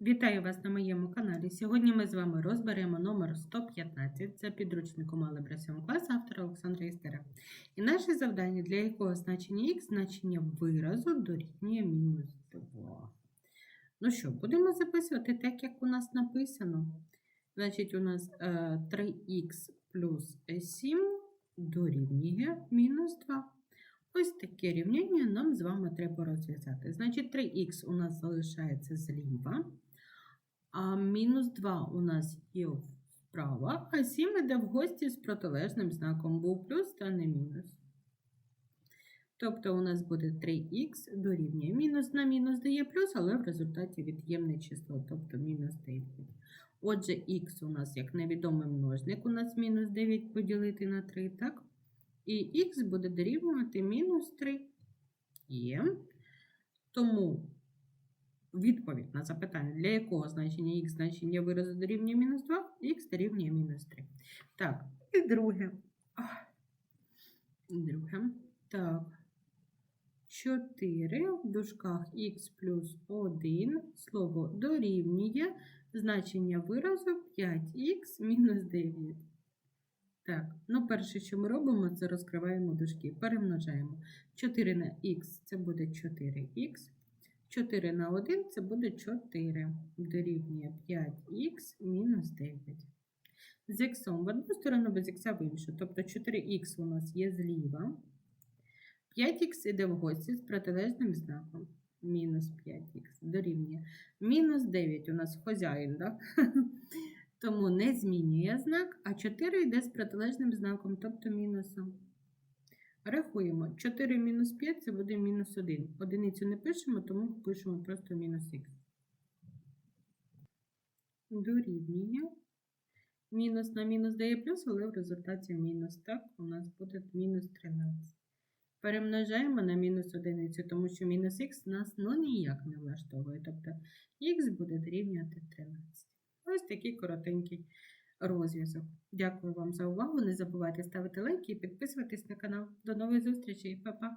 Вітаю вас на моєму каналі. Сьогодні ми з вами розберемо номер 115 за підручником Алебра 7 класу автора Олександра Істера. І наше завдання, для якого значення х значення виразу дорівнює мінус 2. Ну що, будемо записувати так, як у нас написано. Значить, у нас е, 3х плюс 7 дорівнює мінус 2. Ось таке рівняння нам з вами треба розв'язати. Значить, 3х у нас залишається зліва, а мінус 2 у нас є вправо, а 7 йде в гості з протилежним знаком, був плюс та не мінус. Тобто у нас буде 3х дорівнює мінус на мінус дає плюс, але в результаті від'ємне число, тобто мінус 9. Отже, х у нас як невідомий множник, у нас мінус 9 поділити на 3, так? І х буде дорівнювати мінус 3. Є. Тому відповідь на запитання, для якого значення х значення виразу дорівнює мінус 2, х дорівнює мінус 3. Так, і друге. Друге. Так. 4 в дужках х плюс 1, слово дорівнює значення виразу 5х мінус 9. Так, ну перше, що ми робимо, це розкриваємо дужки, перемножаємо. 4 на х це буде 4х. 4 на 1 це буде 4. Дорівнює 5х мінус 9. З х в одну сторону, без х в іншу. Тобто 4х у нас є зліва. 5х іде в гості з протилежним знаком. Мінус 5х дорівнює. Мінус 9 у нас хазяїн, да? тому не змінює знак, а 4 йде з протилежним знаком, тобто мінусом. Рахуємо. 4 мінус 5 це буде мінус 1. Одиницю не пишемо, тому пишемо просто мінус х. Дорівнює. Мінус на мінус дає плюс, але в результаті мінус. Так, у нас буде мінус 13. Перемножаємо на мінус одиницю, тому що мінус х нас ну, ніяк не влаштовує. Тобто х буде дорівнювати 13. Ось такий коротенький розв'язок. Дякую вам за увагу. Не забувайте ставити лайки і підписуватись на канал. До нових зустрічей, Па-па!